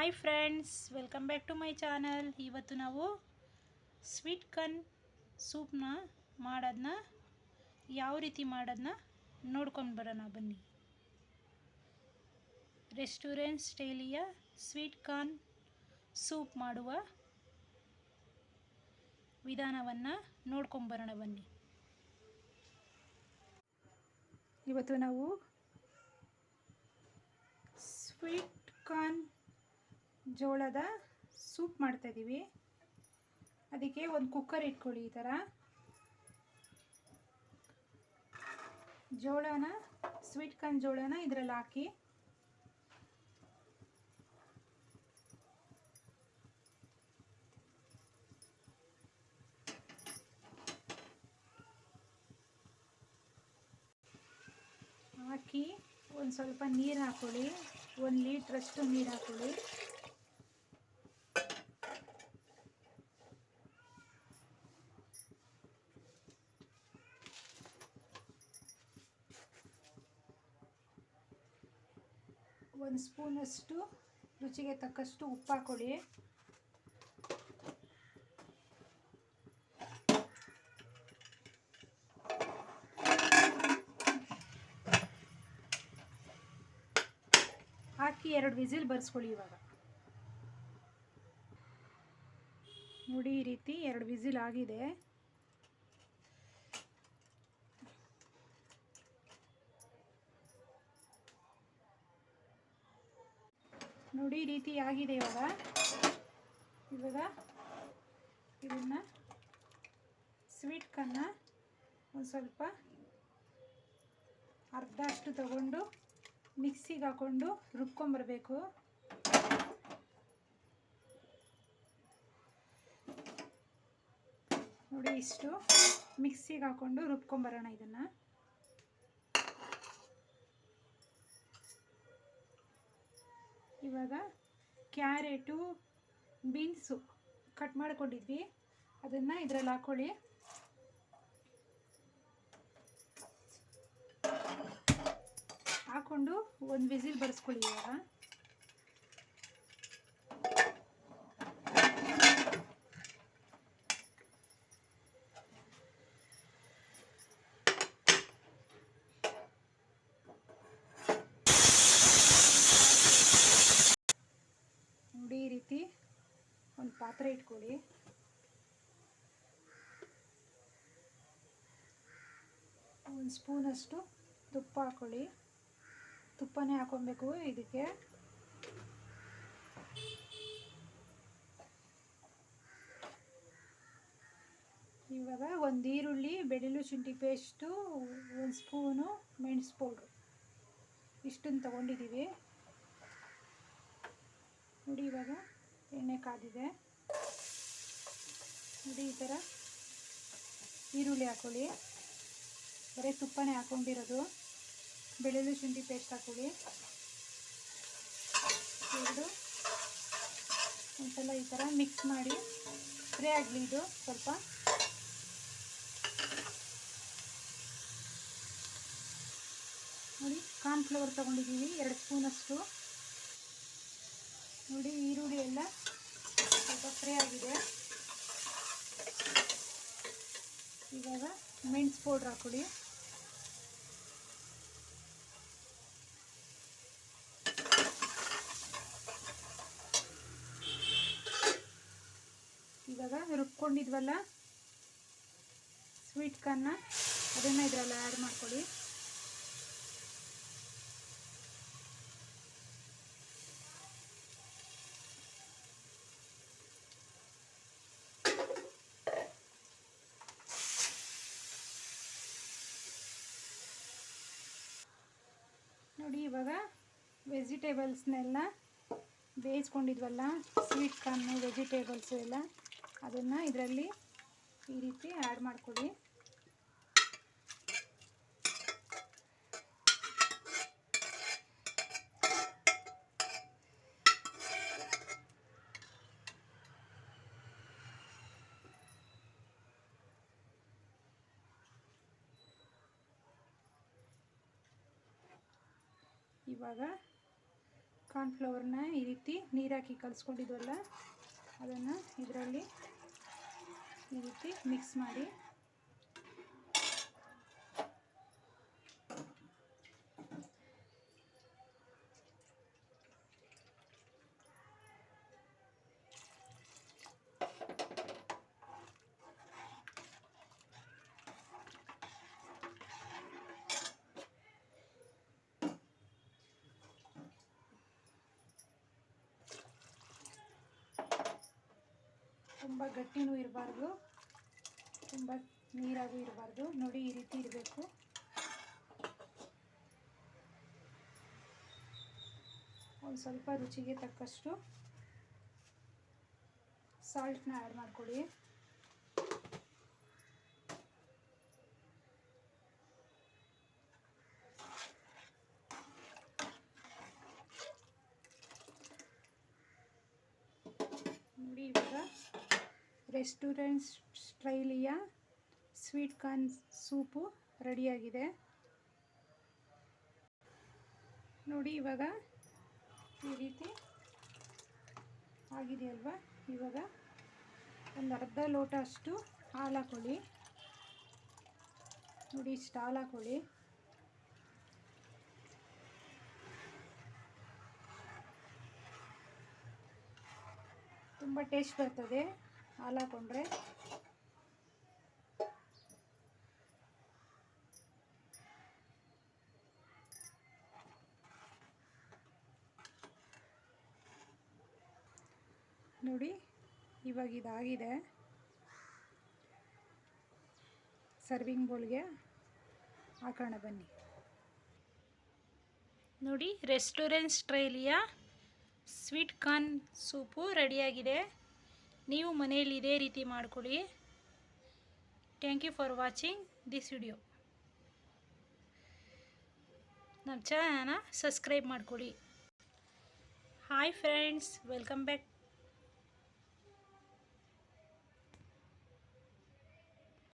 Hi friends welcome back to my channel ಇವತ್ತು ನಾವು sweet ಕನ್ ಸೂಪ್ನ ಮಾಡೋದನ್ನ ಯಾವ ರೀತಿ ಮಾಡೋದನ್ನ ನೋಡ್ಕೊಂಡು ಬರೋಣ ಬನ್ನಿ. ರೆಸ್ಟೋರೆಂಟ್ ಸ್ಟೈಲಿಯ ಸ್ವೀಟ್ ಕಾರ್ನ್ ಸೂಪ್ ಮಾಡುವ ವಿಧಾನವನ್ನು ನೋಡ್ಕೊಂಬರೋಣ ಬನ್ನಿ. ಇವತ್ತು ನಾವು ಸ್ವೀಟ್ ಕಾರ್ನ್ ಜೋಳದ ಸೂಪ್ ಮಾಡ್ತಾಯಿದ್ದೀವಿ. ಅದಕ್ಕೆ ಒಂದು ಕುಕ್ಕರ್ ಇಟ್ಕೊಳ್ಳಿ ಈ ಥರ. ಜೋಳನ ಸ್ವೀಟ್ ಕಾರ್ನ್ ಜೋಳನ ಇದರಲ್ಲಿ ಹಾಕಿ. ಹಾಕಿ ಒಂದು ಸ್ವಲ್ಪ ನೀರು ಹಾಕೊಳ್ಳಿ. ಒಂದು ಲೀಟ್ರಷ್ಟು ನೀರು ಹಾಕೊಳ್ಳಿ. ಒಂದು ಸ್ಪೂನಷ್ಟು ರುಚಿಗೆ ತಕ್ಕಷ್ಟು ಉಪ್ಪು ಹಾಕೊಳ್ಳಿ ಹಾಕಿ ಎರಡು ವಿಸಿಲ್ ಬರ್ಸ್ಕೊಳ್ಳಿ ಇವಾಗ. ನೋಡಿ ಈ ರೀತಿ ಎರಡು ವಿಸಿಲ್ ಆಗಿದೆ. ನೋಡಿ ರೀತಿ ಆಗಿದೆ ಇವಾಗ. ಇವಾಗ ಇದನ್ನು ಸ್ವೀಟ್ ಕನ್ನ ಒಂದು ಸ್ವಲ್ಪ ಅರ್ಧ ಅಷ್ಟು ತಗೊಂಡು ಮಿಕ್ಸಿಗೆ ಹಾಕ್ಕೊಂಡು ರುಬ್ಕೊಂಬರ್ಬೇಕು. ನೋಡಿ ಇಷ್ಟು ಮಿಕ್ಸಿಗೆ ಹಾಕ್ಕೊಂಡು ರುಬ್ಕೊಂಬರೋಣ ಇದನ್ನು. ಇವಾಗ ಕ್ಯಾರೆಟು ಬೀನ್ಸು ಕಟ್ ಮಾಡ್ಕೊಂಡಿದ್ವಿ. ಅದನ್ನು ಇದರಲ್ಲಿ ಹಾಕ್ಕೊಳ್ಳಿ ಹಾಕ್ಕೊಂಡು ಒಂದು ವಿಸಿಲ್ ಬರ್ಸ್ಕೊಳ್ಳಿ ಇವಾಗ ನೋಡಿ ಈ ರೀತಿ ಒಂದು ಪಾತ್ರೆ ಇಟ್ಕೊಳ್ಳಿ. ಒಂದು ಸ್ಪೂನಷ್ಟು ತುಪ್ಪ ಹಾಕ್ಕೊಳ್ಳಿ ತುಪ್ಪನೇ ಹಾಕೊಬೇಕು ಇದಕ್ಕೆ. ಇವಾಗ ಒಂದು ಈರುಳ್ಳಿ, ಬೆಳ್ಳುಳ್ಳಿ ಶುಂಠಿ ಪೇಸ್ಟು ಒಂದು ಸ್ಪೂನು ಮೆಣಸು ಪೌಡ್ರು ಇಷ್ಟನ್ನು ತಗೊಂಡಿದ್ದೀವಿ ಇವಾಗ ಎಣ್ಣೆ ಕಾದಿದೆ. ನೋಡಿ ಈ ಥರ ಈರುಳ್ಳಿ ಹಾಕೊಳ್ಳಿ. ಬರೀ ತುಪ್ಪನೇ ಹಾಕೊಂಡಿರೋದು. ಬೆಳ್ಳುಳ್ಳಿ ಶುಂಠಿ ಪೇಸ್ಟ್ ಹಾಕೊಳ್ಳಿ. ಎರಡು. ಒಂದ್ಸಲ ಈ ಥರ ಮಿಕ್ಸ್ ಮಾಡಿ. ಫ್ರೈ ಆಗಲಿ ಇದು ಸ್ವಲ್ಪ. ನೋಡಿ ಕಾರ್ನ್ಫ್ಲವರ್ ತೊಗೊಂಡಿದ್ದೀವಿ. ಎರಡು ಸ್ಪೂನಷ್ಟು. ನೋಡಿ, ಈರುಳ್ಳಿ ಎಲ್ಲ ಸ್ವಲ್ಪ ಫ್ರೈ ಆಗಿದೆ. ಇವಾಗ ಮೆಣಸು ಪೌಡ್ರ್ ಹಾಕೊಳ್ಳಿ ಇವಾಗ ರುಬ್ಕೊಂಡಿದ್ವಲ್ಲ ಸ್ವೀಟ್ ಕಾರ್ನ ಅದನ್ನು ಇದರಲ್ಲಿ ಆ್ಯಡ್ ಮಾಡ್ಕೊಳ್ಳಿ ನೋಡಿ ಇವಾಗ ವೆಜಿಟೇಬಲ್ಸ್ನೆಲ್ಲ ಬೇಯಿಸ್ಕೊಂಡಿದ್ವಲ್ಲ ಸ್ವೀಟ್ ಕಾರ್ನು ವೆಜಿಟೇಬಲ್ಸು ಎಲ್ಲ ಅದನ್ನು ಇದರಲ್ಲಿ ಈ ರೀತಿ ಆ್ಯಡ್ ಮಾಡ್ಕೊಳ್ಳಿ. ಇವಾಗ ಕಾರ್ನ್ಫ್ಲವರ್ನ ಈ ರೀತಿ ನೀರಾಕಿ ಕಲಿಸ್ಕೊಂಡಿದ್ವಲ್ಲ ಅದನ್ನು ಇದರಲ್ಲಿ ಈ ರೀತಿ ಮಿಕ್ಸ್ ಮಾಡಿ ತುಂಬ ಗಟ್ಟಿನೂ ಇರಬಾರ್ದು. ತುಂಬ ನೀರಾಗೂ ಇರಬಾರ್ದು. ನೋಡಿ, ಈ ರೀತಿ ಇರಬೇಕು. ಒಂದು ಸ್ವಲ್ಪ ರುಚಿಗೆ ತಕ್ಕಷ್ಟು ಸಾಲ್ಟ್ನ ಆ್ಯಡ್ ಮಾಡ್ಕೊಳ್ಳಿ ನೋಡಿ ಇವಾಗ ರೆಸ್ಟೋರೆಂಟ್ ಸ್ಟ್ರೈಲಿಯ ಸ್ವೀಟ್ ಕಾರ್ನ್ ಸೂಪು ರೆಡಿಯಾಗಿದೆ. ನೋಡಿ, ಇವಾಗ ಈ ರೀತಿ ಆಗಿದೆಯಲ್ವಾ ಇವಾಗ ಒಂದು ಅರ್ಧ ಲೋಟ ಅಷ್ಟು ಹಾಲು ಹಾಕೊಳ್ಳಿ. ನೋಡಿ, ಇಷ್ಟು ಹಾಲು ಹಾಕೊಳ್ಳಿ. ತುಂಬ ಟೇಸ್ಟ್ ಬರ್ತದೆ. ಹಾಲು ಹಾಕೊಂಡ್ರೆ ನೋಡಿ, ಇವಾಗ ಇದಾಗಿದೆ. ಸರ್ವಿಂಗ್ ಬೌಲ್ಗೆ ಹಾಕೋಣ ಬನ್ನಿ. ನೋಡಿ ರೆಸ್ಟೋರೆಂಟ್ ಸ್ಟೈಲಿಯ ಸ್ವೀಟ್ ಕಾರ್ನ್ ಸೂಪು ರೆಡಿಯಾಗಿದೆ ನೀವು ಮನೆಯಲ್ಲಿ ಇದೇ ರೀತಿ ಮಾಡಿಕೊಳ್ಳಿ. Thank you for watching this video ನಮ್ಮ ಚಾನಲ್ನ ಸಬ್ಸ್ಕ್ರೈಬ್ ಮಾಡಿಕೊಳ್ಳಿ. Hi friends welcome back